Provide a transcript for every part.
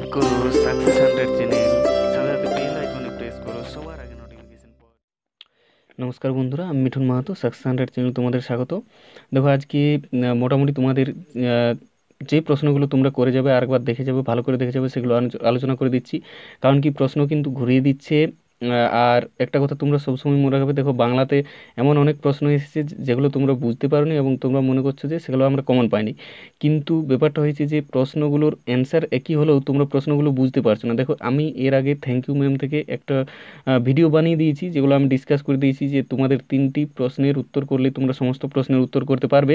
Subscribe করো hundred channel সাথে bell আইকনে প্রেস করো সবার আগে নমস্কার বন্ধুরা, আমি Mithun Mahato success hundred channel তোমাদের স্বাগত। দেখো, আজকে মোটামুটি তোমাদের যে প্রশ্নগুলো তোমরা করে যাবে, আরেকবার দেখে যাবে, ভালো করে দেখে যাবে, সেগুলো আলোচ- আলোচনা করে দিচ্ছি। কারণ কি প্রশ্ন কিন্তু ঘুরিয়ে দিচ্ছে আর একটা কথা তোমরা সবসময় মনে রাখবে, দেখো বাংলাতে এমন অনেক প্রশ্ন এসেছে যেগুলো তোমরা বুঝতে পারোনি এবং তোমরা মনে করছ যে, সেগুলো আমরা কমন পাইনি। কিন্তু ব্যাপারটা হয়েছে যে, প্রশ্নগুলোর অ্যান্সার একই হলেও তোমরা প্রশ্নগুলো বুঝতে পারছ না। দেখো, আমি এর আগে থ্যাংক ইউ ম্যাম থেকে একটা ভিডিও বানিয়ে দিয়েছি, যেগুলো আমি ডিসকাস করে দিয়েছি যে, তোমাদের তিনটি প্রশ্নের উত্তর করলে তোমরা সমস্ত প্রশ্নের উত্তর করতে পারবে।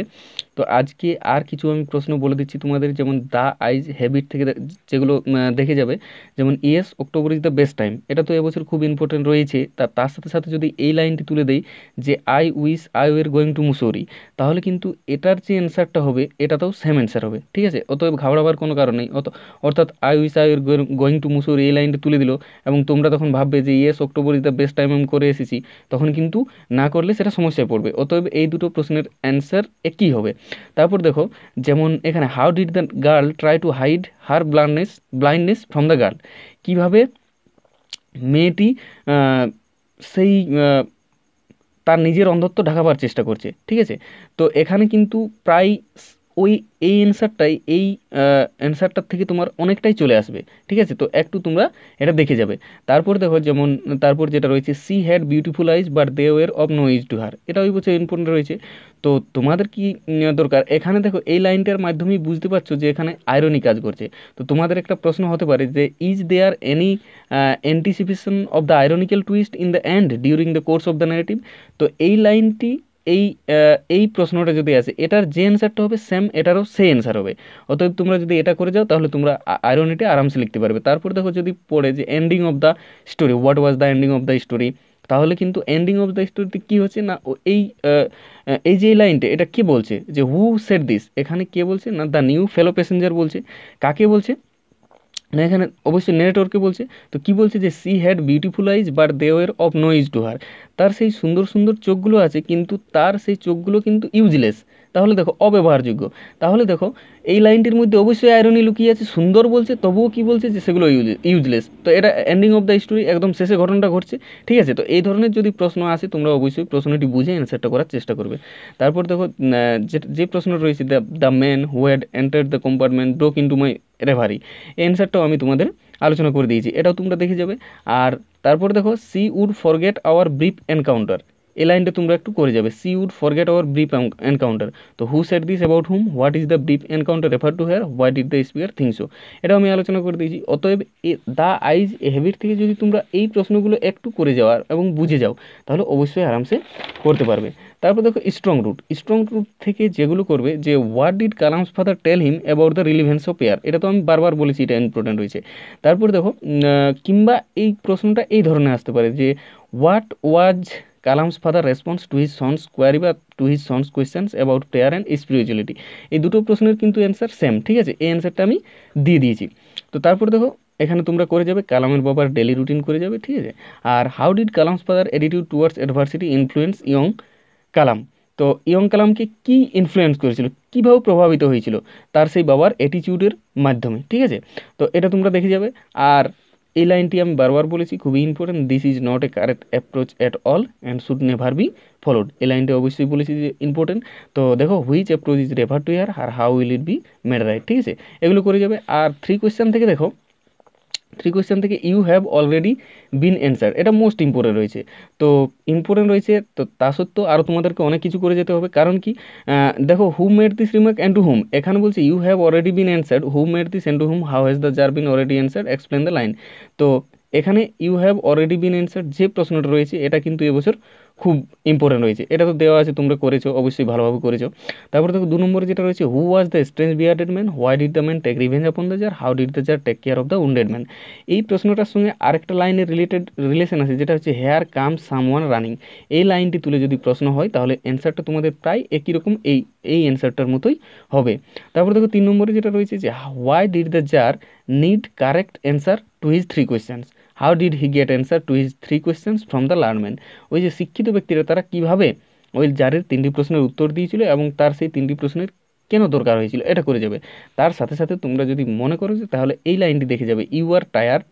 তো আজকে আর কিছু আমি প্রশ্ন বলে দিচ্ছি তোমাদের, যেমন দ্য আইজ হ্যাবিট থেকে যেগুলো দেখে যাবে। যেমন, yes, October is the best time. এটা তো এবছর খুব ইম্পর্টেন্ট রয়েছে, তা, তার সাথে সাথে যদি এই লাইনটি তুলে দেই যে I wish I were going to Mussoorie তাহলে কিন্তু এটার যে অ্যান্সারটা হবে, এটাতেও সেম অ্যান্সার হবে, ঠিক আছে? অতএব ঘাবড়াবার কোনো কারণ নেই। অত, অর্থাৎ I wish I were going to Mussoorie এই লাইনটি তুলে দিল এবং তোমরা তখন ভাববে যে yes October is the best time আমি করে এসেছি, তখন কিন্তু না করলে সেটা সমস্যায় পড়বে। অতএব এই দুটো প্রশ্নের অ্যান্সার একই হবে। তারপর দেখো, যেমন এখানে how did the girl try to hide her blindness blindness from the girl কীভাবে মেয়েটি সেই তার নিজের অন্ধত্ব ঢাকাবার চেষ্টা করছে ঠিক আছে? তো এখানে কিন্তু প্রায় ওই, এই অ্যান্সারটাই এই অ্যান্সারটার থেকে তোমার অনেকটাই চলে আসবে, ঠিক আছে? তো একটু তোমরা এটা দেখে যাবে। তারপর দেখো যেমন, তারপর যেটা রয়েছে she had beautiful eyes but they were of no use to her এটা ওই বছর ইম্পর্টেন্ট রয়েছে। তো তোমাদের কি দরকার? এখানে দেখো, এই লাইনটার মাধ্যমেই বুঝতে পারছ যে এখানে আয়রনি কাজ করছে। তো তোমাদের একটা প্রশ্ন হতে পারে যে is there any anticipation of the ironical twist in the end during the course of the negative তো এই লাইনটি এই এই প্রশ্নটা যদি আসে, এটার যে অ্যান্সারটা হবে সেম এটারও সেই অ্যান্সার হবে। অতএব তোমরা যদি এটা করে যাও, তাহলে তোমরা আয়রনিটা আরামসে লিখতে পারবে। তারপর দেখো যদি পড়ে যে ending of the story what was the ending of the story তাহলে কিন্তু এন্ডিং অফ দ্য স্টোরিতে কী হচ্ছে না এই এই যে লাইনটা এটা কে বলছে? যে হু সেট দিস এখানে কে বলছে না দ্য নিউ ফেলো প্যাসেঞ্জার বলছে। কাকে বলছে? না, এখানে অবশ্যই নেটওয়ার্কে বলছে, তো কি বলছে যে, she had beautiful eyes but they were of no use to her. তার সেই সুন্দর সুন্দর চোখগুলো আছে, কিন্তু তার সেই চোখগুলো কিন্তু ইউজলেস। তাহলে দেখো, অব্যবহারযোগ্য। তাহলে দেখো, এই লাইনটির মধ্যে অবশ্যই আয়রনি লুকিয়ে আছে, সুন্দর বলছে, তবুও কি বলছে যে, সেগুলো ইউজলেস। তো এটা এন্ডিং অফ দ্য স্টোরি একদম শেষে ঘটনাটা ঘটছে, ঠিক আছে? তো এই ধরনের যদি প্রশ্ন আসে, তোমরা অবশ্যই প্রশ্নটি বুঝে অ্যান্সারটা করার চেষ্টা করবে। তারপর দেখো যে প্রশ্ন রয়েছে the the man who had entered the compartment broke into my reverie এই অ্যান্সারটাও আমি তোমাদের আলোচনা করে দিয়েছি, এটাও তোমরা দেখে যাবে। আর তারপর দেখো she would forget our brief encounter এই লাইনটা তোমরা একটু করে যাবে। She would forget our brief encounter তো who said this about whom what is the brief encounter refer to here what is the speaker think so এটাও আমি আলোচনা করে দিয়েছি। অতএব দ্য আইজ এ হ্যাবিট থেকে যদি তোমরা এই প্রশ্নগুলো একটু করে যাওয়ার এবং বুঝে যাও, তাহলে অবশ্যই আরামসে করতে পারবে। তারপর দেখো স্ট্রং রুট স্ট্রং রুট থেকে যেগুলো করবে যে what did Kalam's father tell him about the relevance of prayer এটা তো আমি বারবার বলেছি, এটা ইম্পর্টেন্ট রয়েছে। তারপর দেখো কিংবা এই প্রশ্নটা এই ধরনের আসতে পারে যে what was Kalam's father response to his son's query বা to his son's questions about prayer and spirituality এই দুটো প্রশ্নের কিন্তু অ্যান্সার সেম ঠিক আছে? এই অ্যান্সারটা আমি দিয়ে দিয়েছি। তো তারপর দেখো, এখানে তোমরা করে যাবে কালামের বাবার ডেলি রুটিন করে যাবে, ঠিক আছে? আর how did Kalam's father attitude towards adversity influence young Kalam তো ইয়ং কালামকে কি ইনফ্লুয়েন্স করেছিল? কীভাবে প্রভাবিত হয়েছিল? তার সেই বাবার অ্যাটিটিউডের মাধ্যমে, ঠিক আছে? তো এটা তোমরা দেখে যাবে। আর এই লাইনটি আমি বারবার বলেছি, খুবই important this is not a correct approach at all and should never be followed এই লাইনটা অবশ্যই বলেছি যে ইম্পর্টেন্ট তো দেখো which approach is refer to here R how will it be made right ঠিক আছে? এগুলো করে যাবে। আর থ্রি কোয়েশ্চেন থেকে দেখো থ্রি কোয়েশ্চেন থেকে you have already been answer এটা মোস্ট ইম্পর্টেন্ট রয়েছে। তো ইম্পর্টেন্ট রয়েছে, তো তা সত্ত্বেও আরও তোমাদেরকে অনেক কিছু করে যেতে হবে। কারণ কি দেখো who made this remark and to whom এখানে বলছে you have already been answer who made this and to whom how has the tsar been already answered explain the line তো এখানে you have already been answered যে প্রশ্নটা রয়েছে, এটা কিন্তু এবছর খুব ইম্পর্টেন্ট রয়েছে। এটা তো দেওয়া আছে, তোমরা করেছ, অবশ্যই ভালোভাবে করেছ। তারপরে দেখো, দু নম্বরে যেটা রয়েছে who was the strange bearded man why did the man take revenge upon the tsar how did the tsar take care of the wounded man এই প্রশ্নটার সঙ্গে আরেকটা লাইনের রিলেটেড রিলেশন আছে, যেটা হচ্ছে হেয়ার কাম সামওয়ান রানিং এই লাইনটি তুলে যদি প্রশ্ন হয়, তাহলে অ্যান্সারটা তোমাদের প্রায় একই রকম এই এই অ্যান্সারটার মতোই হবে। তারপর দেখো, তিন নম্বরে যেটা রয়েছে যে why did the tsar need correct answer to his three questions how did he get answer to his three questions from the learned men ওই যে শিক্ষিত ব্যক্তিরা, তারা কীভাবে ওই জারের তিনটি প্রশ্নের উত্তর দিয়েছিল এবং তার সেই তিনটি প্রশ্নের কেন দরকার হয়েছিল, এটা করে যাবে। তার সাথে সাথে তোমরা যদি মনে করো যে তাহলে এই লাইনটি দেখে যাবে you are tired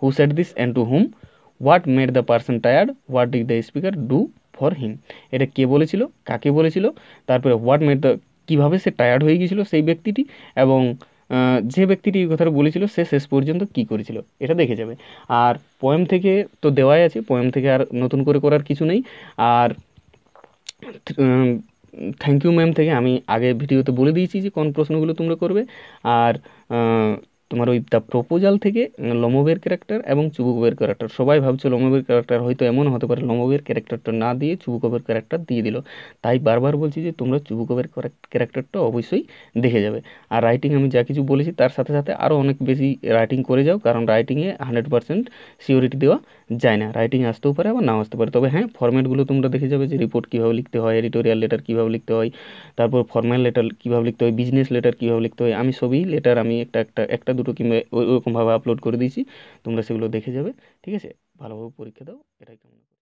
who set this and to whom what made the person tired what did the speaker do for him এটা কে বলেছিল, কাকে বলেছিল, তারপরে হোয়াট মেড দ্য কীভাবে সে টায়ার্ড হয়ে গিয়েছিল সেই ব্যক্তিটি এবং যে ব্যক্তিটি এই কথাটা বলেছিল, সে শেষ পর্যন্ত কি করেছিল, এটা দেখে যাবে। আর পয়েম থেকে তো দেওয়াই আছে পয়েম থেকে আর নতুন করে করার কিছু নেই। আর থ্যাংক ইউ ম্যাম থেকে আমি আগে ভিডিওতে বলে দিয়েছি যে কোন প্রশ্নগুলো তোমরা করবে। আর তোমার ওই দ্য প্রপোজাল থেকে লমবের ক্যারেক্টার এবং চুবুকবের ক্যারেক্টার সবাই ভাবছ লমবের ক্যারেক্টার হয়তো এমন হতে পারে লমবের ক্যারেক্টারটা না দিয়ে চুবুকবের ক্যারেক্টার দিয়ে দিল। তাই বারবার বলছি যে, তোমরা চুবুকবের ক্যারেক্টারটা অবশ্যই দেখে যাবে। আর রাইটিং আমি যা কিছু বলেছি, তার সাথে সাথে আরও অনেক বেশি রাইটিং করে যাও, কারণ রাইটিংয়ে হান্ড্রেড পার্সেন্ট সিওরিটি দেওয়া যায় না। রাইটিং আসতেও পারে, আবার নাও আসতে পারে। তবে হ্যাঁ ফর্ম্যাটগুলো তোমরা দেখে যাবে যে রিপোর্ট কীভাবে লিখতে হয় এডিটোরিয়াল লেটার কীভাবে লিখতে হয়, তারপর ফর্মাল লেটার কীভাবে লিখতে হয় বিজনেস লেটার কীভাবে লিখতে হয়। আমি সবই লেটার আমি একটা একটা একটা দুটো কিংবা ওরকমভাবে আপলোড করে দিয়েছি, তোমরা সেগুলো দেখে যাবে, ঠিক আছে? ভালোভাবে পরীক্ষা দাও, এটাই কামনা করি।